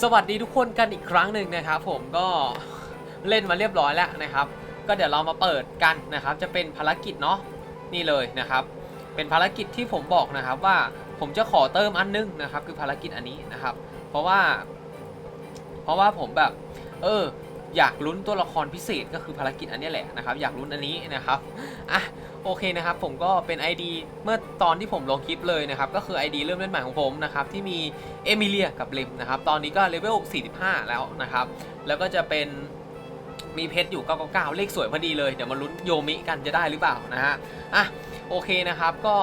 สวัสดีทุกคนกันอีกครั้งหนึ่งนะครับ ผมก็เล่นมาเรียบร้อยแล้วนะครับ ก็เดี๋ยวเรามาเปิดกันนะครับ จะเป็นภารกิจเนาะนี่เลยนะครับ เป็นภารกิจที่ผมบอกนะครับว่าผมจะขอเติมอันนึงนะครับ คือภารกิจอันนี้นะครับ เพราะว่า เพราะว่าผมแบบ เออ อยากลุ้นตัวละครพิเศษก็คือภารกิจอันนี้แหละนะครับ อยากลุ้นอันนี้นะครับอะโอเคนะครับผมก็เป็น ID เมื่อตอนที่ผมลงคลิปเลยนะครับก็คือ ID เริ่มเล่นใหม่ของผมนะครับที่มีเอมิเลียกับเลมนะครับตอนนี้ก็เลเวล 45 แล้วนะครับแล้วก็จะเป็นมีเพชรอยู่ 999 เลขสวยพอดีเลย เดี๋ยวมาลุ้นโยมิกันจะได้หรือเปล่านะฮะอะโอเคนะครับก็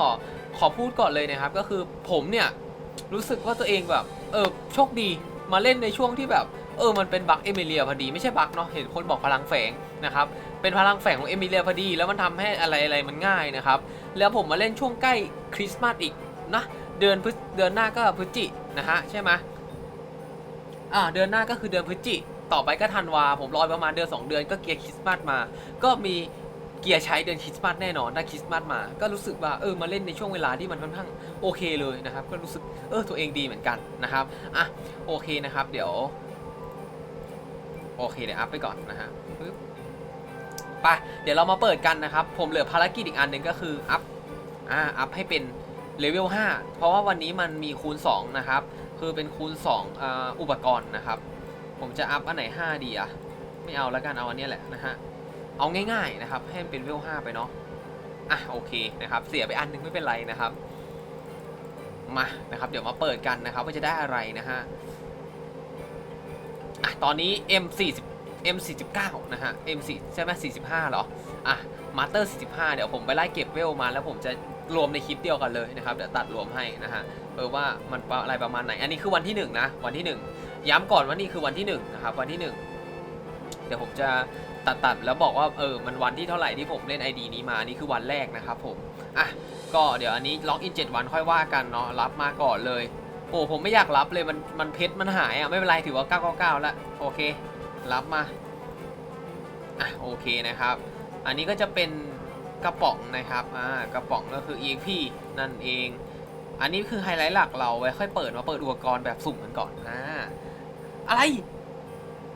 ขอพูดก่อนเลยนะครับก็คือผมเนี่ยรู้สึกว่าตัวเองแบบเออโชคดีมาเล่นในช่วงที่แบบ เออมันเป็นบักเอมิเลียพอดีไม่ใช่บักเนาะเห็นคนบอกพลังแฝงนะครับเป็นพลังแฝงของเอมิเลียพอดี แล้วมันทำให้อะไรอะไรมันง่ายนะครับแล้วผมมาเล่นช่วงใกล้คริสต์มาสอีกนะเดือนพฤศเดือนหน้าก็พฤศจินะฮะใช่ไหมอ่าเดือนหน้าก็คือเดือนพฤศจิ ต่อไปก็ธันวาผมรอประมาณเดือน 2 เดือนก็เกียร์คริสต์มาสมา ก็มีเกียร์ใช้เดือนคริสต์มาสแน่นอนถ้าคริสต์มาสมา ก็รู้สึกว่าเออมาเล่นในช่วงเวลาที่มันค่อนข้างโอเคเลยนะครับ ก็รู้สึกเออตัวเองดีเหมือนกันนะครับอะโอเคนะครับ เดี๋ยว โอเคเดี๋ยวอัพไปก่อนนะฮะปึ๊บไปเดี๋ยวเรามาเปิดกันนะครับ ผมเหลือภารกิจอีกอันหนึ่งก็คืออัพอ่าอัพให้เป็นเลเวล5เพราะว่าวันนี้มันมีคูณ 2 นะครับ คือเป็นคูณ2อ่าอุปกรณ์นะครับ ผมจะอัพอันไหน 5 ดีอะไม่เอาแล้วกันเอาอันนี้แหละนะฮะเอาง่ายๆนะครับ ให้มันเป็นเลเวล5ไปเนาะอะโอเคนะครับเสียไปอันหนึงไม่เป็นไรนะครับมานะครับ เดี๋ยวมาเปิดกันนะครับว่าจะได้อะไรนะฮะ อะตอนนี้ M 40 M 49 นะฮะ M 4 ใช่ไหม45เหรอ อะมาสเตอร์45 เดี๋ยวผมไปไล่เก็บเวลมาแล้วผมจะรวมในคลิปเดียวกันเลยนะครับ เดี๋ยวตัดรวมให้นะฮะเออว่ามันอะไรประมาณไหน อันนี้คือวันที่1นะ วันที่ 1 ย้ำก่อนว่านี่คือวันที่1นะครับ วันที่ 1 เดี๋ยวผมจะตัดตัดแล้วบอกว่าเออ มันวันที่เท่าไหร่ที่ผมเล่น ID นี้มา นี่คือวันแรกนะครับผม อะ ก็เดี๋ยวอันนี้ล็อกอิน7วันค่อยว่ากันเนาะ รับมาก่อนเลย โอ้ผมไม่อยากรับเลยมันมันเพชรมันหายอะไม่เป็นไรถือว่า 999 แล้วโอเค รับมาอะโอเคนะครับ อันนี้ก็จะเป็นกระป๋องนะครับอ่ากระป๋องก็คือ EXP นั่นเอง อันนี้คือไฮไลท์หลักเราไว้ค่อยเปิดมาเปิดอุปกรณ์แบบสุ่มกันก่อนอ่าอะไร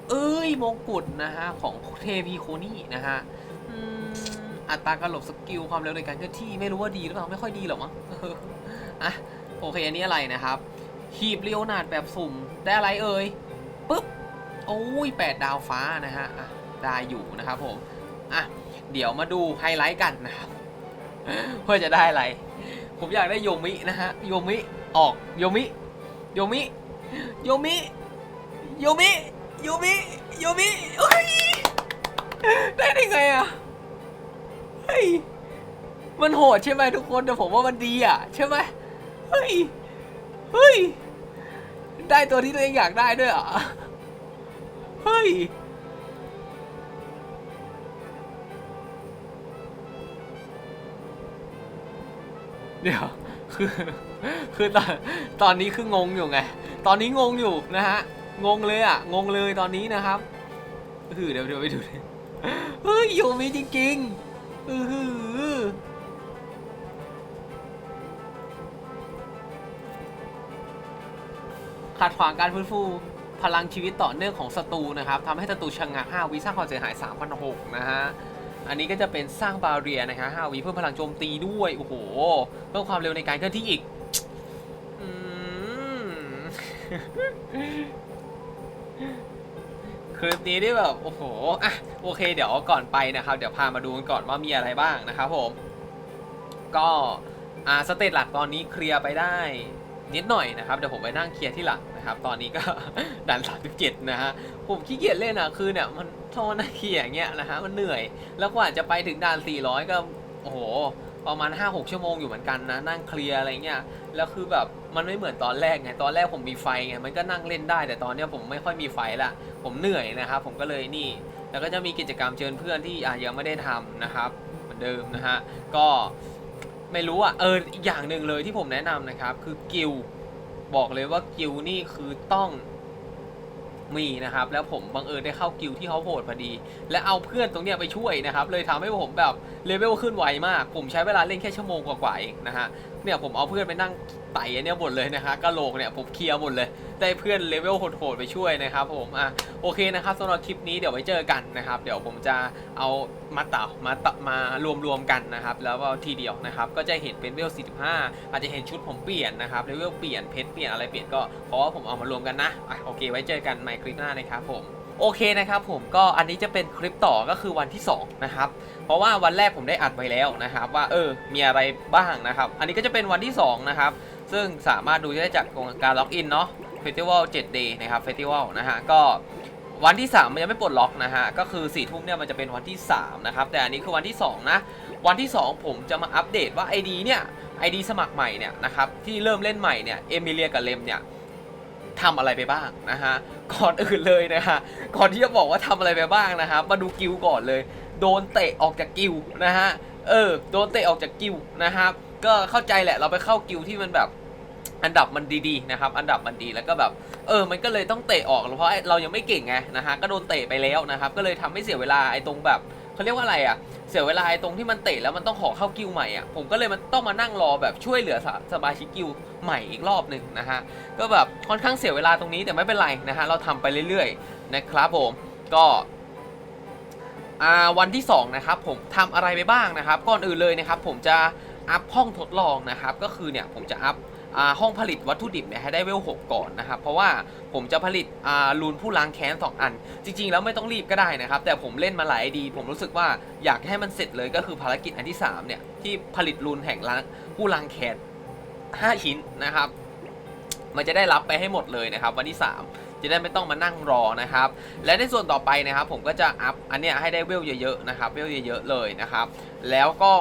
เอ้ยมงกุฎนะฮะของเทพีโคนี่นะฮะอัตราการหลบสกิลความเร็วในการเคลื่อนที่ไม่รู้ว่าดีหรือเปล่าไม่ค่อยดีหรอกมั้งอะโอเคอันนี้อะไรนะครับ หีบเลียวนาดแบบสุ่ม ได้อะไรเอ่ยปุ๊บ โอ้ยแปดดาวฟ้านะฮะะได้อยู่นะครับผม อะ เดี๋ยวมาดูไฮไลท์กันนะครับเพื่อจะได้อะไร ผมอยากได้โยมินะฮะ โยมิ ออก โยมิ โยมิ โยมิ โยมิ โยมิ โยมิเฮ้ยได้ได้ไงอะ เฮ้ย มันโหดใช่ไหมทุกคนแต่ผมว่ามันดีอะ ใช่ไหมเฮ้ย เฮ้ย ได้ตัวที่ตัวเองอยากได้ด้วยเหรอ เฮ้ย เดี๋ยว คือ คือตอนตอนนี้คืองงอยู่ไง ตอนนี้งงอยู่นะฮะ งงเลยอะ งงเลยตอนนี้นะครับคือเดี๋ยวเดี๋ยวไปดูดิเฮ้ยโยมีจริงๆอือหือ ขัดขวางการฟื้นฟูพลังชีวิตต่อเนื่องของศัตรูนะครับทำให้ศัตรูชะงัก5วิสร้างความเสียหาย3,600นะฮะอันนี้ก็จะเป็นสร้างบาเรียนะคะ5วิเพิ่มพลังโจมตีด้วยโอ้โหเพิ่มความเร็วในการเคลื่อนที่อีกคลิปนี้ที่แบบโอ้โหอะโอเค เดี๋ยวก่อนไปนะครับ เดี๋ยวพามาดูกันก่อนว่ามีอะไรบ้างนะครับผม ก็อ่าสเตจหลักตอนนี้เคลียร์ไปได้ นิดหน่อยนะครับเดี๋ยวผมไปนั่งเคลียร์ที่หลังนะครับตอนนี้ก็ดัน37นะฮะผมขี้เกียจเล่นอะคือเนี่ยมันโทษนะเคลียร์อย่างเงี้ยนะฮะมันเหนื่อย แล้วกว่าจะไปถึงด่าน 400 ก็โอ้โหประมาณ 5-6 ชั่วโมงอยู่เหมือนกันนะนั่งเคลียร์อะไรเงี้ยแล้วคือแบบมันไม่เหมือนตอนแรกไงตอนแรกผมมีไฟไงมันก็นั่งเล่นได้ แต่ตอนเนี้ยผมไม่ค่อยมีไฟละผมเหนื่อยนะครับผมก็เลยนี่ แล้วก็จะมีกิจกรรมเชิญเพื่อนที่อะยังไม่ได้ทำนะครับเหมือนเดิมนะฮะก็ ไม่รู้อะเอออีกอย่างหนึ่งเลยที่ผมแนะนำนะครับ คือกิลบอกเลยว่ากิลนี่คือต้องมีนะครับ แล้วผมบังเอิญได้เข้ากิลที่เขาโหดพอดี และเอาเพื่อนตรงเนี้ยไปช่วยนะครับ เลยทำให้ผมแบบเลเวลขึ้นไวมาก ผมใช้เวลาเล่นแค่ชั่วโมงกว่าๆเองนะฮะเนี่ยผมเอาเพื่อนไปนั่งไต่อันเนี้ยหมดเลยนะฮะกะโหลกเนี่ยผมเคลียร์หมดเลย ได้เพื่อนเลเวลโหดๆไปช่วยนะครับผมอะโอเคนะครับสำหรับคลิปนี้เดี๋ยวไว้เจอกันนะครับ เดี๋ยวผมจะเอามาต่อมาตมารวมๆกันนะครับ แล้วทีเดียวนะครับ ก็จะเห็นเป็นเลเวล45 อาจจะเห็นชุดผมเปลี่ยนนะครับเลเวลเปลี่ยนเพชรเปลี่ยนอะไรเปลี่ยนก็เพราะว่าผมเอามารวมกันนะอะโอเค ไว้เจอกันใหม่คลิปหน้านะครับผมโอเคนะครับผมก็อันนี้จะเป็นคลิปต่อก็คือวันที่สองนะครับเพราะว่าวันแรกผมได้อัดไว้แล้วนะครับว่าเออมีอะไรบ้างนะครับ อันนี้ก็จะเป็นวันที่2นะครับซึ่งสามารถดูได้จากการล็อกอินเนาะ Festival 7 Day นะครับ Festival นะฮะก็วันที่ 3 มันยังไม่ปลดล็อกนะฮะ ก็คือ4ี่ทุ่มเนี่ยมันจะเป็นวันที่ 3 นะครับ แต่อันนี้คือวันที่ 2 นะ วันที่ 2 ผมจะมาอัปเดตว่า ID เนี่ย ID สมัครใหม่เนี่ยนะครับ ที่เริ่มเล่นใหม่เนี่ย เอมิเลียกับเลมเนี่ยทำอะไรไปบ้างนะฮะ ก่อนอื่นเลยนะฮะ ก่อนที่จะบอกว่าทำอะไรไปบ้างนะครับ มาดูกิลก่อนเลย โดนเตะออกจากกิลด์นะฮะ เออ โดนเตะออกจากกิลด์นะครับ ก็เข้าใจแหละ เราไปเข้ากิลด์ที่มันแบบ อันดับมันดีๆนะครับ อันดับมันดีแล้วก็แบบเออ มันก็เลยต้องเตะออกเพราะเรายังไม่เก่งไงนะฮะก็โดนเตะไปแล้วนะครับ ก็เลยทำให้เสียเวลาไอ้ตรงแบบเขาเรียกว่าอะไรอะเสียเวลาไอ้ตรงที่มันเตะแล้วมันต้องขอเข้ากิลใหม่อะผมก็เลยมันต้องมานั่งรอแบบช่วยเหลือสมาชิกกิลใหม่อีกรอบหนึ่งนะฮะก็แบบค่อนข้างเสียเวลาตรงนี้แต่ไม่เป็นไรนะฮะเราทำไปเรื่อยๆนะครับผมก็อ่าวันที่2นะครับผมทำอะไรไปบ้างนะครับ ก่อนอื่นเลยนะครับผมจะอัพห้องทดลองนะครับก็คือเนี่ยผมจะอัพ ห้องผลิตวัตถุดิบเนี่ยให้ได้เวล 6 ก่อนนะครับ เพราะว่าผมจะผลิตลูนผู้ล้างแค้น 2 อัน จริง ๆ แล้วไม่ต้องรีบก็ได้นะครับ แต่ผมเล่นมาหลายดี ผมรู้สึกว่าอยากให้มันเสร็จเลยก็คือภารกิจอันที่ 3 เนี่ย ที่ผลิตลูนแห่งล้างผู้ล้างแค้น 5 ชิ้นนะครับ มันจะได้รับไปให้หมดเลยนะครับ วันที่ 3จะได้ไม่ต้องมานั่งรอนะครับ และในส่วนต่อไปนะครับ ผมก็จะอัพอันเนี้ยให้ได้เวลเยอะๆนะครับ เวลเยอะๆเลยนะครับ แล้วก็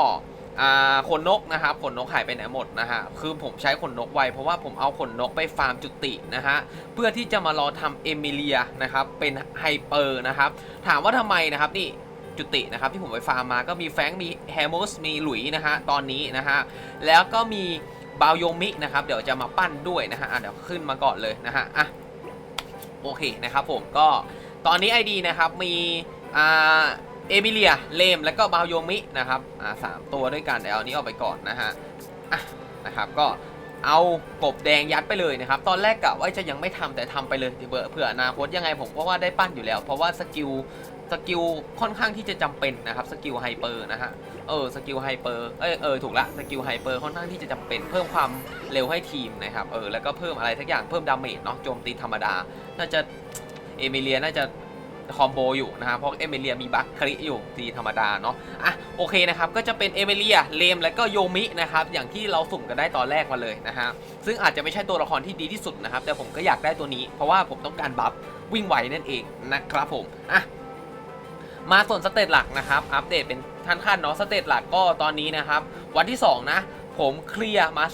อ่าขนนกนะครับขนนกหายไปไหนหมดนะฮะคือผมใช้ขนนกไวเพราะว่าผมเอาขนนกไปฟาร์มจุตินะฮะเพื่อที่จะมารอทำเอมิเลียนะครับเป็นไฮเปอร์นะครับถามว่าทำไมนะครับนี่จุตินะครับที่ผมไปฟาร์มมาก็มีแฟงมีแฮมมสมีหลุยนะฮะตอนนี้นะฮะแล้วก็มีบาโยมินะครับเดี๋ยวจะมาปั้นด้วยนะฮะะเดี๋ยวขึ้นมาก่อนเลยนะฮะอะโอเคนะครับผมก็ตอนนี้ ID นะครับมีอ่า เอมิเลีย เลม แล้วก็บาวโยมินะครับอ่าสามตัวด้วยกันเดี๋ยวเอาอันนี้ออกไปก่อนนะฮะอะนะครับก็เอากบแดงยัดไปเลยนะครับ ตอนแรกกะว่าจะยังไม่ทำแต่ทำไปเลยเผื่อเผื่ออนาคตยังไงผมก็ว่าได้ปั้นอยู่แล้ว เพราะว่าสกิลสกิลค่อนข้างที่จะจำเป็นนะครับสกิลไฮเปอร์นะฮะเออสกิลไฮเปอร์เออเออถูกละสกิลไฮเปอร์ค่อนข้างที่จะจำเป็น เพิ่มความเร็วให้ทีมนะครับเออแล้วก็เพิ่มอะไรทักอย่างเพิ่มดาเมจเนาะโจมตีธรรมดา น่าจะเอมิเลียน่าจะ คอมโบอยู่นะครับเพราะเอเมเลียมีบัคคริอยู่ตีธรรมดาเนาะอะโอเคนะครับก็จะเป็นเอเมเลียเลมและก็โยมินะครับอย่างที่เราสุ่มกันได้ตอนแรกมาเลยนะฮะซึ่งอาจจะไม่ใช่ตัวละครที่ดีที่สุดนะครับแต่ผมก็อยากได้ตัวนี้ เพราะว่าผมต้องการบัฟวิ่งไวนั่นเองนะครับผมอะมาส่วนสเตตหลักนะครับอัปเดตเป็นขั้นๆเนาะสเตตหลักก็ตอนนี้นะครับ วันที่ 2 นะ ผมเคลียร์มา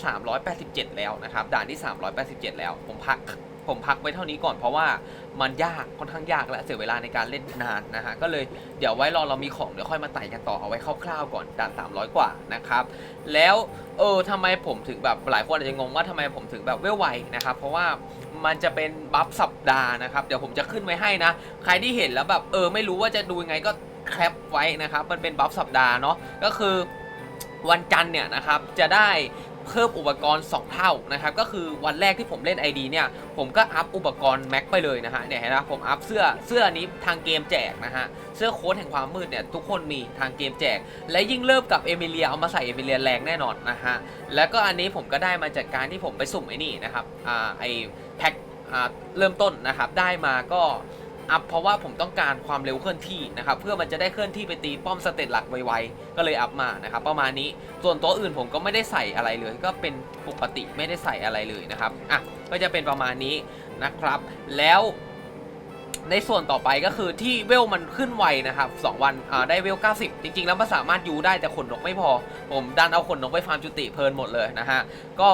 387 แล้วนะครับด่านที่ 387 แล้วผมพักผมพักไว้เท่านี้ก่อนเพราะว่า มันยากค่อนข้างยากและเสียเวลาในการเล่นนานนะฮะก็เลยเดี๋ยวไว้รอเรามีของเดี๋ยวค่อยมาไต่กันต่อเอาไว้คร่าวๆก่อนด่าน300 กว่านะครับแล้วเออทำไมผมถึงแบบหลายคนอาจจะงงว่าทำไมผมถึงแบบเวลไวนะครับเพราะว่ามันจะเป็นบัฟสัปดาห์นะครับเดี๋ยวผมจะขึ้นไว้ให้นะใครที่เห็นแล้วแบบเออไม่รู้ว่าจะดูยังไงก็แคปไว้นะครับมันเป็นบัฟสัปดาห์เนาะก็คือวันจันทร์เนี่ยนะครับจะได้ เพิ่มอุปกรณ์ 2 เท่านะครับก็คือวันแรกที่ผมเล่น ID เนี่ยผมก็อัพอุปกรณ์แม็กไปเลยนะฮะเนี่ยเห็นไหมผมอัพเสื้อเสื้อนี้ทางเกมแจกนะฮะเสื้อโค้ทแห่งความมืดเนี่ยทุกคนมีทางเกมแจก และยิ่งเริ่มกับเอมิเลียเอามาใส่เอมิเลียแรงแน่นอนนะฮะแล้วก็อันนี้ผมก็ได้มาจากการที่ผมไปสุ่มไอ้นี่นะครับอ่าไอแพ็คอ่าเริ่มต้นนะครับได้มาก็ อัพเพราะว่าผมต้องการความเร็วเคลื่อนที่นะครับเพื่อมันจะได้เคลื่อนที่ไปตีป้อมสเตตหลักไวๆก็เลยอัพมานะครับประมาณนี้ส่วนตัวอื่นผมก็ไม่ได้ใส่อะไรเลย ก็เป็นปกติไม่ได้ใส่อะไรเลยนะครับอะก็จะเป็นประมาณนี้นะครับ แล้ว ในส่วนต่อไปก็คือที่เวลมันขึ้นไวนะครับ2วันอ่าได้เวล 90 จริง ๆ แล้วมันสามารถยูได้แต่ขนนกไม่พอ ผมดันเอาขนนกไปฟาร์มจุติเพลินหมดเลยนะฮะ ก็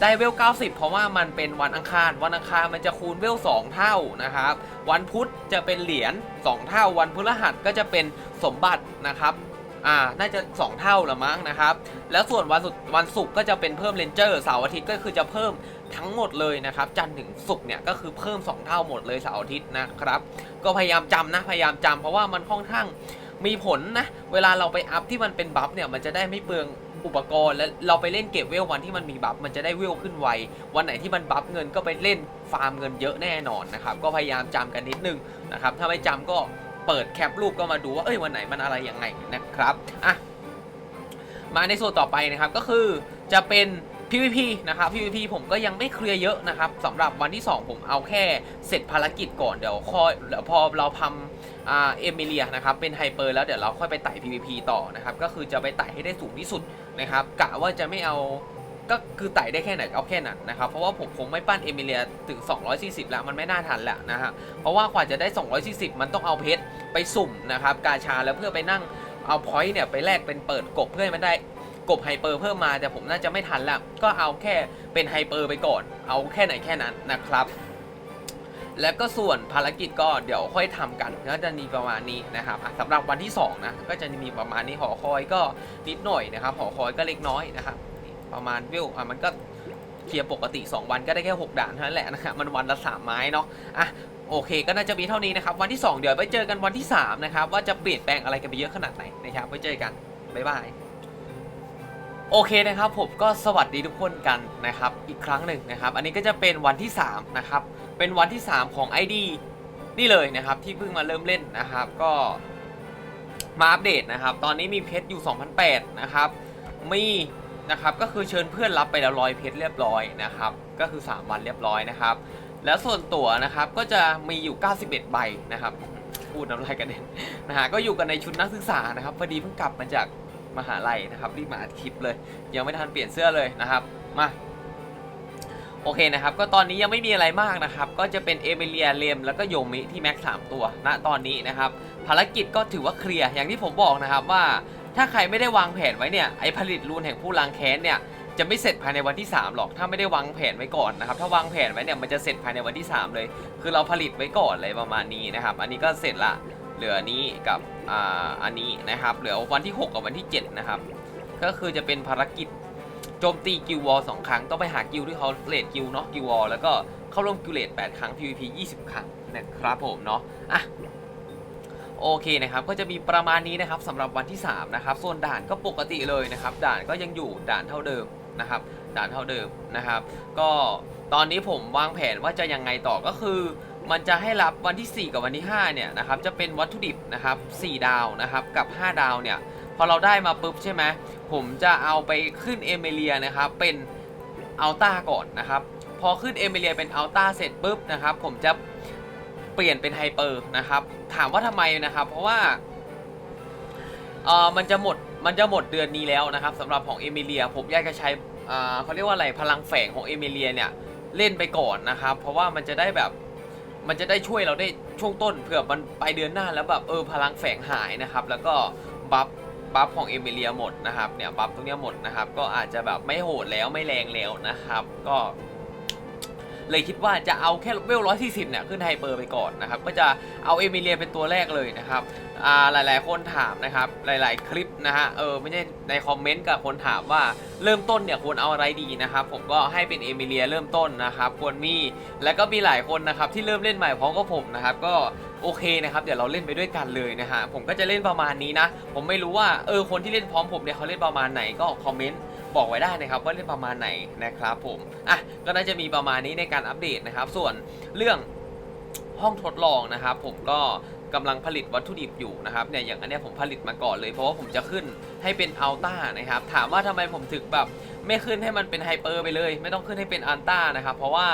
ได้เวล 90 เพราะว่ามันเป็นวันอังคาร วันอังคารมันจะคูณเวล 2 เท่านะครับ วันพุธจะเป็นเหรียญ2เท่า วันพฤหัสก็จะเป็นสมบัตินะครับอ่า น่าจะ 2 เท่าละมั้งนะครับ แล้วส่วนวันศุกร์วันศุกร์ก็จะเป็นเพิ่มเรนเจอร์เสาร์อาทิตย์ก็คือจะเพิ่ม ทั้งหมดเลยนะครับจันทร์ถึงศุกร์เนี่ยก็คือเพิ่ม 2 เท่าหมดเลยเสาร์อาทิตย์นะครับก็พยายามจำนะพยายามจำเพราะว่ามันค่อนข้างมีผลนะเวลาเราไปอัพที่มันเป็นบัฟเนี่ยมันจะได้ไม่เปลืองอุปกรณ์แล้วเราไปเล่นเก็บเวลวันที่มันมีบัฟมันจะได้เวลขึ้นไววันไหนที่มันบัฟเงินก็ไปเล่นฟาร์มเงินเยอะแน่นอนนะครับก็พยายามจำกันนิดนึงนะครับถ้าไม่จำก็เปิดแคปรูปก็มาดูว่าเอ้ยวันไหนมันอะไรยังไงนะครับอะมาในส่วนต่อไปนะครับก็คือจะเป็น PVP นะครับ PVP ผมก็ยังไม่เคลียร์เยอะนะครับสำหรับวันที่ 2 ผมเอาแค่เสร็จภารกิจก่อนเดี๋ยวค่อยเดี๋ยวพอเราทำอ่าเอมิเลียนะครับเป็นไฮเปอร์แล้วเดี๋ยวเราค่อยไปไต่ PVP ต่อนะครับก็คือจะไปไต่ให้ได้สูงที่สุดนะครับกะว่าจะไม่เอาก็คือไต่ได้แค่ไหนเอาแค่นั้นนะครับเพราะว่าผมคงไม่ปั้นเอมิเลียถึง 240 แล้วมันไม่น่าทันแล้วนะฮะเพราะว่ากว่าจะได้ 240 มันต้องเอาเพชรไปสุ่มนะครับกาชาแล้วเพื่อไปนั่งเอาพอยต์เนี่ยไปแลกเป็นเปิดกบเพื่อให้มันได้ กบไฮเปอร์เพิ่มมาแต่ผมน่าจะไม่ทันละก็เอาแค่เป็นไฮเปอร์ไปก่อน เอาแค่ไหนแค่นั้นนะครับ แล้วก็ส่วนภารกิจก็เดี๋ยวค่อยทำกันก็จะมีประมาณนี้นะครับสำหรับวันที่2นะก็จะมีประมาณนี้หอคอยก็นิดหน่อยนะครับหอคอยก็เล็กน้อยนะครับประมาณวิวอะมันก็เคลียร์ปกติ 2 วันก็ได้แค่ 6 ด่านเท่านั้นแหละนะครับมันวันละ3ไม้เนาะอะโอเคก็น่าจะมีเท่านี้นะครับ วันที่ 2 เดี๋ยวไปเจอกันวันที่ 3 นะครับ ว่าจะเปลี่ยนแปลงอะไรกันไปเยอะขนาดไหนนะครับไว้เจอกัน บ๊ายบาย โอเคนะครับผมก็สวัสดีทุกคนกันนะครับอีกครั้งหนึ่งนะครับ อันนี้ก็จะเป็นวันที่3นะครับเป็นวันที่ 3 ของ ID นี่เลยนะครับที่เพิ่งมาเริ่มเล่นนะครับ ก็มาอัปเดตนะครับ ตอนนี้มีเพชรอยู่2008นะครับมีนะครับก็คือเชิญเพื่อนรับไปแล้วร้อยเพชรเรียบร้อยนะครับ ก็คือ 3 วันเรียบร้อยนะครับ แล้วส่วนตั๋วนะครับก็จะมีอยู่ 91 ใบนะครับพูดน้ำลายกระเด็นนะฮะก็อยู่กันในชุดนักศึกษานะครับพอดีเพิ่งกลับมาจาก มหาลัยนะครับรีบมาอัดคลิปเลย ยังไม่ทันเปลี่ยนเสื้อเลยนะครับมาโอเคนะครับ ก็ตอนนี้ยังไม่มีอะไรมากนะครับ ก็จะเป็นเอเมเลียเลมแล้วก็โยมิที่แม็กสามตัวณตอนนี้นะครับ ภารกิจก็ถือว่าเคลียร์อย่างที่ผมบอกนะครับว่า ถ้าใครไม่ได้วางแผนไว้เนี่ยไอผลิตรูนแห่งผู้ล้างแค้นเนี่ยจะไม่เสร็จภายในวันที่ 3 หรอกถ้าไม่ได้วางแผนไว้ก่อนนะครับ ถ้าวางแผนไว้เนี่ยมันจะเสร็จภายในวันที่ 3 เลย คือเราผลิตไว้ก่อนเลยประมาณนี้นะครับ อันนี้ก็เสร็จละ เหลือนี้กับอ่าอันนี้นะครับ เหลือวันที่ 6 กับวันที่ 7 นะครับ ก็คือจะเป็นภารกิจโจมตีกิลวอลสองครั้ง ต้องไปหากิลที่เขาเลดกิลเนาะกิลวอลแล้วก็เข้าร่วมกิลเลด8ครั้ง PVP 20 ครั้งนะครับผมเนาะอะโอเคนะครับ ก็จะมีประมาณนี้นะครับสำหรับวันที่ 3 นะครับ ส่วนด่านก็ปกติเลยนะครับ ด่านก็ยังอยู่ด่านเท่าเดิมนะครับ ด่านเท่าเดิมนะครับ ก็ตอนนี้ผมวางแผนว่าจะยังไงต่อก็คือ มันจะให้รับวันที่ 4 กับวันที่5เนี่ยนะครับจะเป็นวัตถุดิบนะครับ4ดาวนะครับกับ 5 ดาวเนี่ยพอเราได้มาปุ๊บใช่ไหมผมจะเอาไปขึ้นเอเมเลียนะครับเป็นอัลต้าก่อนนะครับพอขึ้นเอเมเลียเป็นอัลต้าเสร็จปุ๊บนะครับผมจะเปลี่ยนเป็นไฮเปอร์นะครับถามว่าทำไมนะครับ เพราะว่าเออมันจะหมดมันจะหมดเดือนนี้แล้วนะครับสำหรับของเอมิเลียผมอยากจะใช้อ่าเขาเรียกว่าอะไรพลังแฝงของเอมิเลียเนี่ยเล่นไปก่อนนะครับ เพราะว่ามันจะได้แบบ มันจะได้ช่วยเราได้ช่วงต้นเผื่อมันไปเดือนหน้าแล้วแบบเออพลังแฝงหายนะครับ แล้วก็บัฟบัฟของเอมิเลียหมดนะครับเนี่ยบัฟตรงเนี้ยหมดนะครับ ก็อาจจะแบบไม่โหดแล้วไม่แรงแล้วนะครับ ก็ เลยคิดว่าจะเอาแค่เวลร้อยสี่สิบเนี่ยขึ้นไฮเปอร์ไปก่อนนะครับ ก็จะเอาเอมิเลียเป็นตัวแรกเลยนะครับอ่าหลายๆคนถามนะครับ หลาย ๆ คลิปนะฮะ เออไม่ใช่ในคอมเมนต์กับคนถามว่าเริ่มต้นเนี่ยควรเอาอะไรดีนะครับ ผมก็ให้เป็นเอมิเลียเริ่มต้นนะครับควรมี แล้วก็มีหลายคนนะครับที่เริ่มเล่นใหม่พร้อมกับผมนะครับก็โอเคนะครับเดี๋ยวเราเล่นไปด้วยกันเลยนะฮะผมก็จะเล่นประมาณนี้นะ ผมไม่รู้ว่าเออคนที่เล่นพร้อมผมเนี่ยเขาเล่นประมาณไหนก็คอมเมนต์ บอกไว้ได้นะครับว่าเล่นประมาณไหนนะครับผมอะก็น่าจะมีประมาณนี้ในการอัปเดตนะครับ ส่วนเรื่องห้องทดลองนะครับ ผมก็กำลังผลิตวัตถุดิบอยู่นะครับเนี่ยอย่างอันนี้ผมผลิตมาก่อนเลยเพราะว่าผมจะขึ้นให้เป็นอัลต้านะครับ ถามว่าทำไมผมถึงแบบไม่ขึ้นให้มันเป็นไฮเปอร์ไปเลย ไม่ต้องขึ้นให้เป็นอัลต้านะครับ เพราะว่า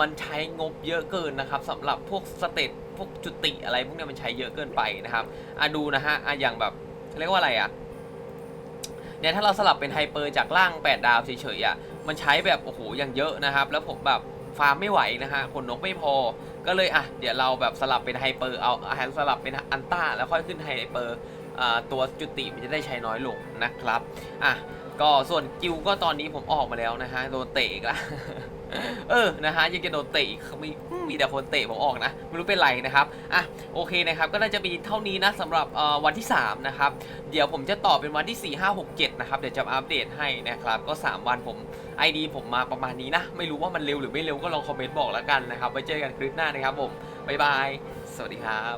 มันใช้งบเยอะเกินนะครับสำหรับพวกสเตตพวกจุติอะไรพวกนี้มันใช้เยอะเกินไปนะครับอะดูนะฮะอะอย่างแบบเรียกว่าอะไรอะ เนี่ยถ้าเราสลับเป็นไฮเปอร์จากล่าง 8 ดาวเฉยๆอะมันใช้แบบโอ้โหอย่างเยอะนะครับ แล้วผมแบบฟาร์มไม่ไหวนะฮะขนนกไม่พอ ก็เลยอะเดี๋ยวเราแบบสลับเป็นไฮเปอร์เอาอะสลับเป็นอันต้าแล้วค่อยขึ้นไฮเปอร์อ่าตัวจุติมันจะได้ใช้น้อยลงนะครับอะก็ส่วนกิวก็ตอนนี้ผมออกมาแล้วนะฮะโดนเตะอีกแล้ว เออนะฮะยังจะโดนเตะอีกมีมีแต่คนเตะผมออกนะไม่รู้เป็นไรนะครับอะโอเคนะครับก็น่าจะมีเท่านี้นะสำหรับวันที่3นะครับเดี๋ยวผมจะต่อเป็นวันที่ 4 5 6 7นะครับเดี๋ยวจะอัปเดตให้นะครับก็ 3 วันผม ID ผมมาประมาณนี้นะ ไม่รู้ว่ามันเร็วหรือไม่เร็วก็ลองคอมเมนต์บอกแล้วกันนะครับไว้เจอกันคลิปหน้านะครับผมบ๊ายบายสวัสดีครับ